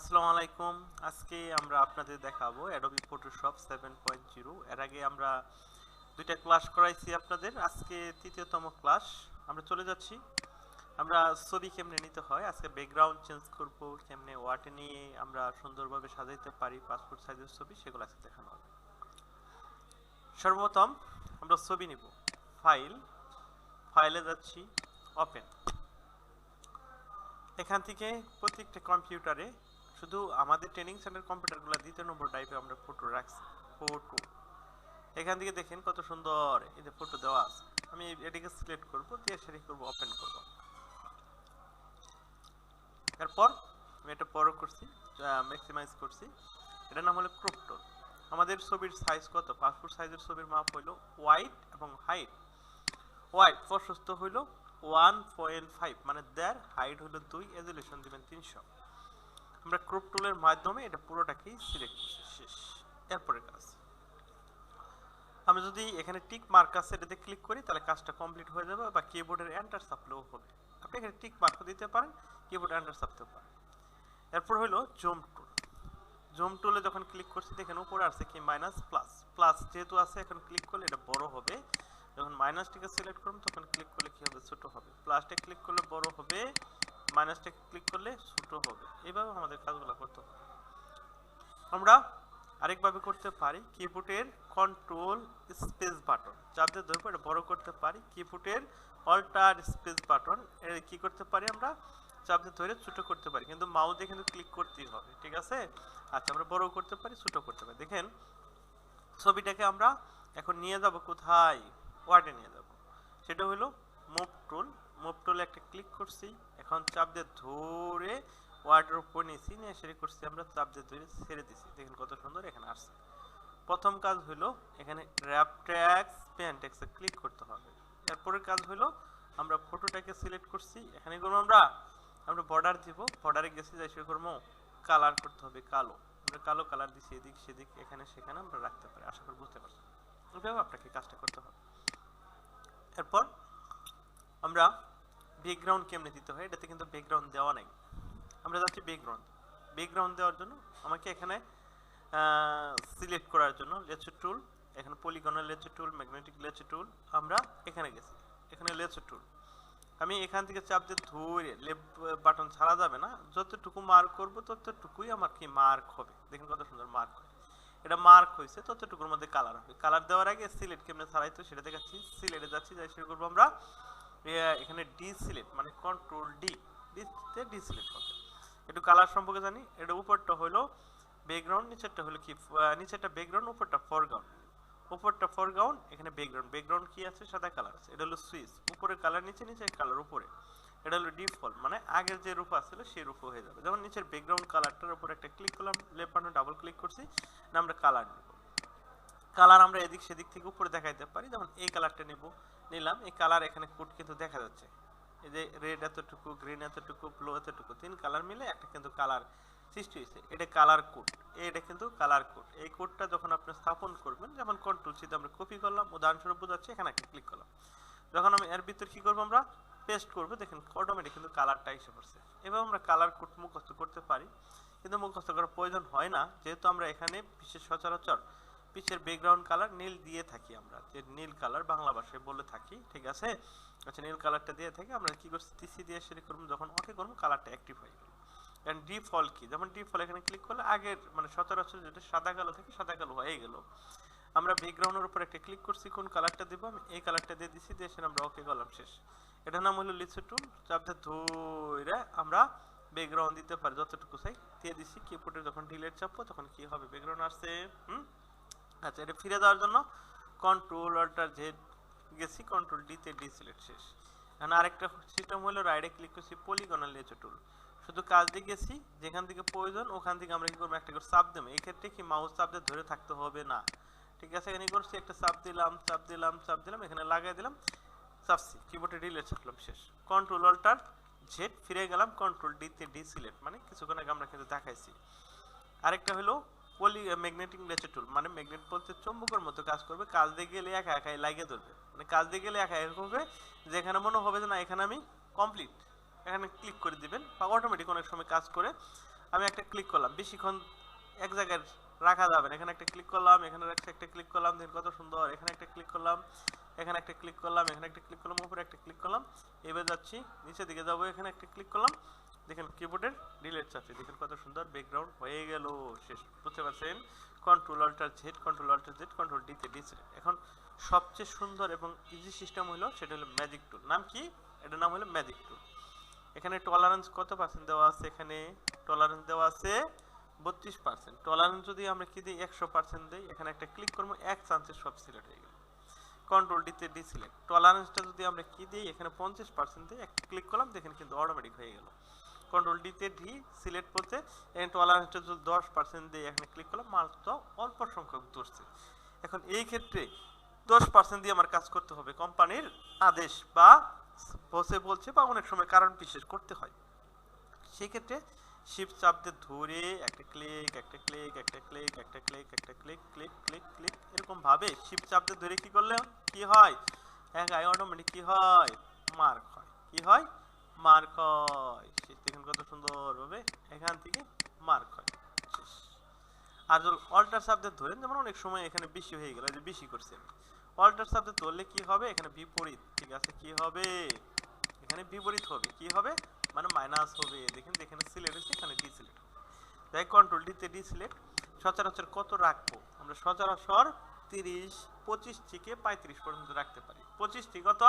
আসসালামু আলাইকুম। আজকে আমরা আপনাদের দেখাবো Adobe Photoshop seven point zero এর আগে আমরা দুইটা ক্লাস করাইছি আপনাদের। আজকে তৃতীয়তম ক্লাস আমরা চলে যাচ্ছি। আমরা ছবি কেমনে নিতে হয়, আজকে ব্যাকগ্রাউন্ড চেঞ্জ করব, কেমনে ওয়াটে নিয়ে আমরা সুন্দরভাবে সাজাইতে পারি পাসপোর্ট সাইজের ছবি, সেগুলো আজকে দেখানো হবে। সর্বপ্রথম আমরা ছবি নিব ফাইল ফাইলে যাচ্ছি ওপেন এখান থেকে প্রত্যেকটা কম্পিউটারে শুধু আমাদের ট্রেনিং সেন্টার কম্পিউটারগুলো দ্বিতীয় নম্বর টাইপে আমরা ফটো রাখছি ফটো এখান থেকে দেখেন কত সুন্দর এই যে ফটো দেওয়া আছে। আমি এটাকে সিলেক্ট করব, দিয়ে সেটি করব ওপেন করব। এরপর আমি এটা বড় করছি ম্যাক্সিমাইজ করছি। এটার নাম হলো ক্রপ টোল আমাদের ছবির সাইজ কত? পাসপোর্ট সাইজের ছবির মাপ হলো ওয়াইড এবং হাইট ওয়াইড প্রশস্ত হইল ওয়ান পয়েন্ট ফাইভ মানে দেড় হাইট হলো দুই রেজলিউশন দিবেন তিনশো। আমরা ক্রপ টুলের মাধ্যমে এটা পুরোটাকেই সিলেক্ট করছি। শেষ। এরপরে কাজ। আমি যদি এখানে টিক মার্ক আছে এটাতে ক্লিক করি তাহলে কাজটা কমপ্লিট হয়ে যাবে বা কিবোর্ডের এন্টার চাপলেও হবে। আপনি এখানে টিক মার্কও দিতে পারেন কিবোর্ড এন্টার চাপতেও পারেন। এরপর হলো জুম টুল জুম টুলে যখন ক্লিক করছি দেখেন উপরে আসছে কি? মাইনাস প্লাস প্লাস যেহেতু আছে এখন ক্লিক করলে এটা বড় হবে। যখন মাইনাসটাকে সিলেক্ট করুন তখন ক্লিক করলে কি হবে? ছোট হবে। প্লাসটা ক্লিক করলে বড় হবে। মাইনাসটা ক্লিক করলে ছোট হবে। এইভাবে আমাদের কাজগুলো করতে হবে। আমরা আরেকভাবে করতে পারি কিবোর্ডের কন্ট্রোল স্পেস বাটন চাপ দিয়ে ধরে এটা বড় করতে পারি কিবোর্ডের অল্টার স্পেস বাটন কি করতে পারি আমরা? চাপ দিয়ে ধরে ছোট করতে পারি। কিন্তু মাউস কিন্তু ক্লিক করতেই হবে, ঠিক আছে? আচ্ছা আমরা বড় করতে পারি, ছোট করতে পারি। দেখেন, ছবিটাকে আমরা এখন নিয়ে যাব কোথায়? ওয়ার্ডে নিয়ে যাব। সেটা হলো মুভ টুল মুভ টুলে একটা ক্লিক করছি। এখন চাপ দিয়ে ধরে ওয়ার্ডের উপর নিয়েছি নিয়ে সেরে করছি আমরা, চাপ দিয়ে ধরে ছেড়ে দিছি। দেখেন কত সুন্দর এখানে আসছে। প্রথম কাজ হলো এখানে র্যাপ ট্যাক্স ট্যাক্সে ক্লিক করতে হবে। এরপরের কাজ হলো আমরা ফটোটাকে সিলেক্ট করছি। এখানে করব আমরা আমরা বর্ডার দিব। বর্ডারে গেছি যাই সে করব কালার করতে হবে কালো। আমরা কালো কালার দিছি এদিক সেদিক, এখানে সেখানে আমরা রাখতে পারি। আশা করি বুঝতে পারছি এভাবে আপনাকে কাজটা করতে হবে। এরপর আমরা ব্যাকগ্রাউন্ড কেমনে দিতে হয়, এটাতে কিন্তু ব্যাকগ্রাউন্ড দেওয়া নাই। আমরা যাচ্ছি ব্যাকগ্রাউন্ড ব্যাকগ্রাউন্ড দেওয়ার জন্য আমাকে এখানে সিলেক্ট করার জন্য লেচার টুল এখানে polygonal lasso tool magnetic lasso tool আমরা এখানে গেছি। এখানে লেচার টুল আমি এখান থেকে চাপ দিয়ে ধরে লেফট বাটন ছাড়া যাবে না, যতটুকু মার্ক করব ততটুকুই আমার কি মার্ক হবে। দেখুন কত সুন্দর মার্ক হয়। এটা মার্ক হয়েছে, ততটুকুর মধ্যে কালার হবে। কালার দেওয়ার আগে সিলেট কেমনে ছাড়াই তো সেটা দেখাচ্ছি। সিলেটে যাচ্ছি, যাই শুরু করব আমরা। এখানে ডি সিলেক্ট মানে কন্ট্রোল ডি ডিতে ডি সিলেক্ট হবে একটু কালার সম্পর্কে জানি, এটা উপরটা হলো ব্যাকগ্রাউন্ড নিচেরটা হলো কি নিচেরটা ব্যাকগ্রাউন্ড উপরটা ফরগ্রাউন্ড উপরটা ফরগ্রাউন্ড এখানে ব্যাকগ্রাউন্ড ব্যাকগ্রাউন্ড কি আছে? সাদা কালার আছে। এটা হলো সুইচ উপরে কালার নিচে নিচে কালার উপরে। এটা হলো ডিফল্ট মানে আগের যে রূপ আসছিল সেই রূপ হয়ে যাবে। যেমন নিচের ব্যাকগ্রাউন্ড কালারটার উপর একটা ক্লিক করলাম লেফট বাটন ডাবল ক্লিক করছি না আমরা কালার নিব। কালার আমরা এদিক সেদিক থেকে উপরে দেখাইতে পারি। যেমন এই কালারটা নিব নিলাম, এই কালার এখানে কোড কিন্তু দেখা যাচ্ছে। এই যে রেড এতটুকু গ্রিন এতটুকু ব্লু এতটুকু, তিন কালার মিলে একটা কিন্তু কালার সৃষ্টি হয়েছে। এটা কালার কোড এটা কিন্তু কালার কোড এই কোডটা যখন আপনি স্থাপন করবেন, যেমন কন্ট্রোল সিতে আমরা কপি করলাম, উদাহরণস্বরূপ বোঝাচ্ছি, এখানে একটা ক্লিক করলাম। যখন আমি এর ভিতর কি করব আমরা? পেস্ট করব, দেখেন অটোমেটিক কিন্তু কালারটা এসে পড়ছে। এবার আমরা কালার কোড মুখস্থ করতে পারি, কিন্তু মুখস্থ করার প্রয়োজন হয় না। যেহেতু আমরা এখানে বিশেষ সচরাচর পিছের ব্যাকগ্রাউন্ড কালার নীল দিয়ে থাকি আমরা। যে নীল কালার বাংলা ভাষায় বলে থাকি, ঠিক আছে? আচ্ছা নীল কালারটা দিয়ে থাকি, আমরা কি করছি? টিসি দিয়ে সেটা করব, যখন ওকে করব কালারটা অ্যাক্টিভ হয়ে গেল। কারণ ডিফল কি? যেমন ডিফল এখানে ক্লিক করলে আগের মানে সচরাচর যেটা সাদা কালো থেকে, সাদা কালো হয়ে গেল। আমরা ব্যাকগ্রাউন্ডের উপর একটা ক্লিক করছি, কোন কালারটা দিব? আমি এই কালারটা দিয়ে দিছি, দিয়ে সেটা আমরা ওকে করলাম, শেষ। এটার নাম হলো লিচু টুল। চাপ দিয়ে ধরে আমরা ব্যাকগ্রাউন্ড দিতে পারি, যতটুকু চাই দিয়ে দিছি কিবোর্ডে যখন ডিলেট চাপবো, তখন কি হবে? ব্যাকগ্রাউন্ড আসছে, হুম? আচ্ছা এটা ফিরে দেওয়ার জন্য কন্ট্রোল অল্টার জেড গেছি কন্ট্রোল ডিতে ডি সিলেক্ট শেষ। এখন আরেকটা সিস্টেম হলো রাইটে ক্লিক করছি পলিগনাল লেচো টুল শুধু কাজ দিয়ে গেছি যেখান থেকে প্রয়োজন, ওখান থেকে আমরা কি করব? একটা করে চাপ দেবো। এই ক্ষেত্রে কি মাউস চাপ দিয়ে ধরে থাকতে হবে? না। ঠিক আছে, এখানে করছি একটা চাপ দিলাম চাপ দিলাম চাপ দিলাম, এখানে লাগাই দিলাম চাপছি কিবোর্ডে ডিলেট ছাপলাম শেষ। কন্ট্রোল অল্টার জেড ফিরে গেলাম কন্ট্রোল ডিতে ডি সিলেক্ট মানে কিছুক্ষণ আগে আমরা কিন্তু দেখাইছি। আরেকটা হলো পলি ম্যাগনেটিক লেচার টুল মানে ম্যাগনেট বলতে চুম্বকের মতো কাজ করবে, কাজ দিয়ে গেলে একা একাই লাগিয়ে ধরবে। মানে কাজ দিয়ে গেলে একা একা হবে যেখানে মনে হবে যে না, এখানে আমি কমপ্লিট এখানে ক্লিক করে দিবেন, বা অটোমেটিক অনেক সময় কাজ করে, আমি একটা ক্লিক করলাম, বেশিক্ষণ এক জায়গায় রাখা যাবে না, এখানে একটা ক্লিক করলাম, এখানে একটা ক্লিক করলাম, দেখুন কত সুন্দর, এখানে একটা ক্লিক করলাম, এখানে একটা ক্লিক করলাম, এখানে একটা ক্লিক করলাম, উপরে একটা ক্লিক করলাম, এবার যাচ্ছি, নিচের দিকে যাব, এখানে একটা ক্লিক করলাম দেখেন কিবোর্ডের ডিলেট চাপছি। দেখেন কত সুন্দর ব্যাকগ্রাউন্ড হয়ে গেল। শেষ। বুঝতে পারছেন? Control alter Z control alter Z control ডিতে ডিসিলেট এখন সবচেয়ে সুন্দর এবং ইজি সিস্টেম হলো, সেটা হলো ম্যাজিক টুল নাম কি? এটার নাম হলো ম্যাজিক টুল এখানে টলারেন্স কত পার্সেন্ট দেওয়া আছে এখানে? টলারেন্স দেওয়া আছে বত্রিশ পার্সেন্ট টলারেন্স যদি আমরা কি দিই? একশো পার্সেন্ট দিই। এখানে একটা ক্লিক করব, এক চান্সে সব সিলেক্ট হয়ে গেল। কন্ট্রোল ডিতে ডিসিলেক্ট টলারেন্সটা যদি আমরা কি দিই? এখানে পঞ্চাশ পার্সেন্ট দিই। একটা ক্লিক করলাম, দেখেন কিন্তু অটোমেটিক হয়ে গেল। কন্ট্রোল ডিতে ডি সিলেক্ট করতে এখানে টলারেন্সটা যদি দশ পার্সেন্ট দিয়ে এখানে ক্লিক করলাম তো অল্প সংখ্যক ধরছে। এখন এই ক্ষেত্রে দশ পার্সেন্ট দিয়ে আমার কাজ করতে হবে কোম্পানির আদেশ বা বসে বলছে বা অনেক সময় কারণ বিশেষ করতে হয়। সেক্ষেত্রে শিফট চাপ দিয়ে ধরে একটা ক্লিক একটা ক্লিক একটা ক্লিক একটা ক্লিক একটা ক্লিক ক্লিক ক্লিক ক্লিক এরকম ভাবে শিফট চাপ দিয়ে ধরে কি করলে কি হয়? হ্যাঁ অটোমেটিক কি হয়? মার্ক হয়। কি হয়? মার্ক হয় শেষ, দেখুন কত সুন্দর ভাবে এখান থেকে মার্ক হয় আর যদি অল্টার শব্দে ধরেন, যেমন অনেক সময় এখানে বেশি হয়ে গেল যে বেশি করছে অল্টার শব্দে ধরলে কি হবে? এখানে বিপরীত। ঠিক আছে, কি হবে? এখানে বিপরীত হবে। কি হবে? মানে মাইনাস হবে। দেখেন, এখানে সিলেক্ট হয়েছে, এখানে ডি সিলেক্ট দেখ কন্ট্রোল ডিতে ডি সিলেক্ট সচরাচর কত রাখব? আমরা সচরাচর তিরিশ, পঁচিশ থেকে পঁয়ত্রিশ পর্যন্ত রাখতে পারি। পঁচিশ থেকে কত?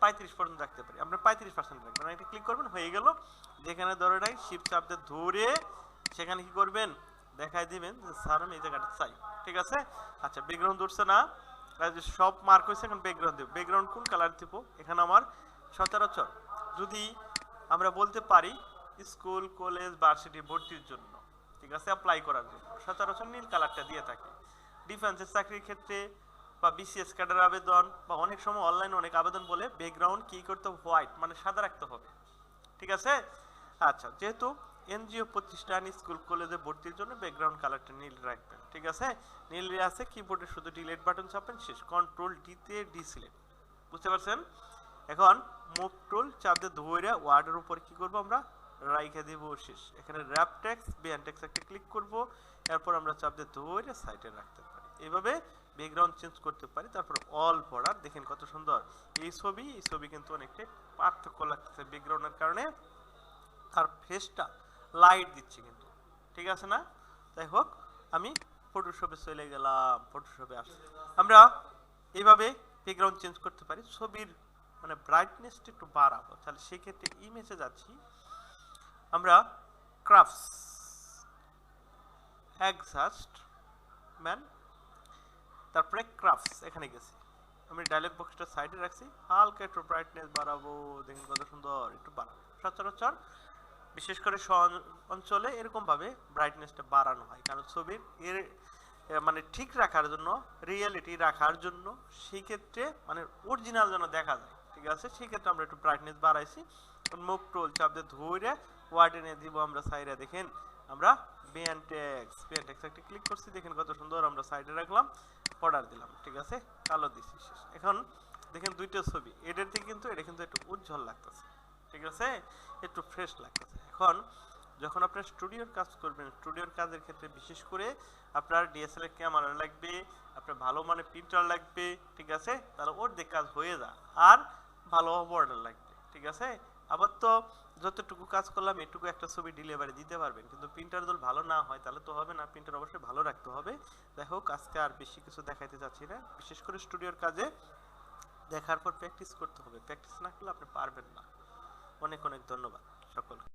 পঁয়ত্রিশ পর্যন্ত রাখতে পারি। আমরা পঁয়ত্রিশ পার্সেন্ট রাখবেন। একটা ক্লিক করবেন, হয়ে গেল। যেখানে ধরে রাখ শিফট চাপ দিয়ে ধরে সেখানে কি করবেন? দেখাই দিবেন যে, স্যার, আমি এই জায়গাটা চাই। ঠিক আছে? আচ্ছা ব্যাকগ্রাউন্ড উঠছে না। যে সব মার্ক হয়েছে, এখন ব্যাকগ্রাউন্ড দেব। ব্যাকগ্রাউন্ড কোন কালার দিব? এখানে আমার সচরাচর যদি আমরা বলতে পারি, স্কুল, কলেজ ভার্সিটি ভর্তির জন্য, ঠিক আছে? অ্যাপ্লাই করার জন্য। সচরাচর নীল কালারটা দিয়ে থাকে। ডিফেন্সের চাকরির ক্ষেত্রে বা বিসিএস ক্যাডার আবেদন বা অনেক সময় অনলাইনে অনেক আবেদন বলে ব্যাকগ্রাউন্ড কি করতে হোয়াইট মানে সাদা রাখতে হবে। ঠিক আছে? আচ্ছা যেহেতু এনজিও প্রতিষ্ঠান, স্কুল, কলেজে ভর্তির জন্য ব্যাকগ্রাউন্ড কালারটা নীল রাখবেন, ঠিক আছে? নীল আছে কিবোর্ডে শুধু ডিলেট বাটন চাপেন শেষ। কন্ট্রোল ডিতে ডি সিলেক্ট বুঝতে পারছেন? এখন মুভ টুল চাপ দিয়ে ধরে ওয়ার্ডের উপর কি করব আমরা? রাইখে দেব শেষ। এখানে র্যাপ টেক্স বিয়ান টেক্স একটা ক্লিক করব। এরপর আমরা চাপ দিয়ে ধরে সাইডে রাখতে পারি। এইভাবে ব্যাকগ্রাউন্ড চেঞ্জ করতে পারি, তারপর অল বর্ডার দেখেন কত সুন্দর। এই ছবি এই ছবি কিন্তু অনেকটাই পার্থক্য লাগতেছে ব্যাকগ্রাউন্ডের কারণে। তার ফেসটা লাইট দিচ্ছে কিন্তু। ঠিক আছে না? যাই হোক, আমি ফটোশপে চলে গেলাম ফটোশপে আসছি। আমরা এইভাবে ব্যাকগ্রাউন্ড চেঞ্জ করতে পারি। ছবির মানে ব্রাইটনেসটা একটু বাড়াবো। তাহলে সেক্ষেত্রে ইমেজে যাচ্ছি। আমরা ক্রাফটস ম্যান তারপরে ক্রাফটস এখানে গেছি। আমি ডায়লগ বক্সটা সাইডে রাখছি। হালকা একটু ব্রাইটনেস বাড়াবো, দেখুন কত সুন্দর, একটু বাড়াবো সচরাচর বিশেষ করে অঞ্চলে এরকমভাবে ব্রাইটনেসটা বাড়ানো হয়। কারণ ছবির এর মানে ঠিক রাখার জন্য রিয়েলিটি রাখার জন্য সেই ক্ষেত্রে মানে অরিজিনাল যেন দেখা যায়, ঠিক আছে? সেই ক্ষেত্রে আমরা একটু ব্রাইটনেস বাড়াইছি। মুখ টোল চাপ দিয়ে ধরে ওয়ার্ডেনে দিব আমরা সাইডে, দেখেন? আমরা বিএনটেক্স বিএনটেক্স একটা ক্লিক করছি, দেখেন কত সুন্দর আমরা সাইডে রাখলাম অর্ডার দিলাম, ঠিক আছে? কালো দিছি, শেষ। এখন দেখেন দুইটা ছবি এটার থেকে কিন্তু এটা কিন্তু একটু উজ্জ্বল লাগতেছে, ঠিক আছে? একটু ফ্রেশ লাগতেছে। এখন যখন আপনার স্টুডিওর কাজ করবেন স্টুডিওর কাজের ক্ষেত্রে বিশেষ করে আপনার ডিএসএলআর ক্যামেরা লাগবে, আপনার ভালো মানে প্রিন্টার লাগবে, ঠিক আছে? তাহলে ওর দিয়ে কাজ হয়ে যা, আর ভালো বর্ডার লাগবে, ঠিক আছে? আবার তো যতটুকু কাজ করলাম, এটুকু একটা ছবি ডেলিভারি দিতে পারবেন। কিন্তু প্রিন্টার যদি ভালো না হয়, তাহলে তো হবে না। প্রিন্টার অবশ্যই ভালো রাখতে হবে। যাই হোক, আজকে আর বেশি কিছু দেখাইতে চাচ্ছি না। বিশেষ করে স্টুডিওর কাজে দেখার পর প্র্যাকটিস করতে হবে। প্র্যাকটিস না করলে আপনি পারবেন না। অনেক অনেক ধন্যবাদ সকলকে।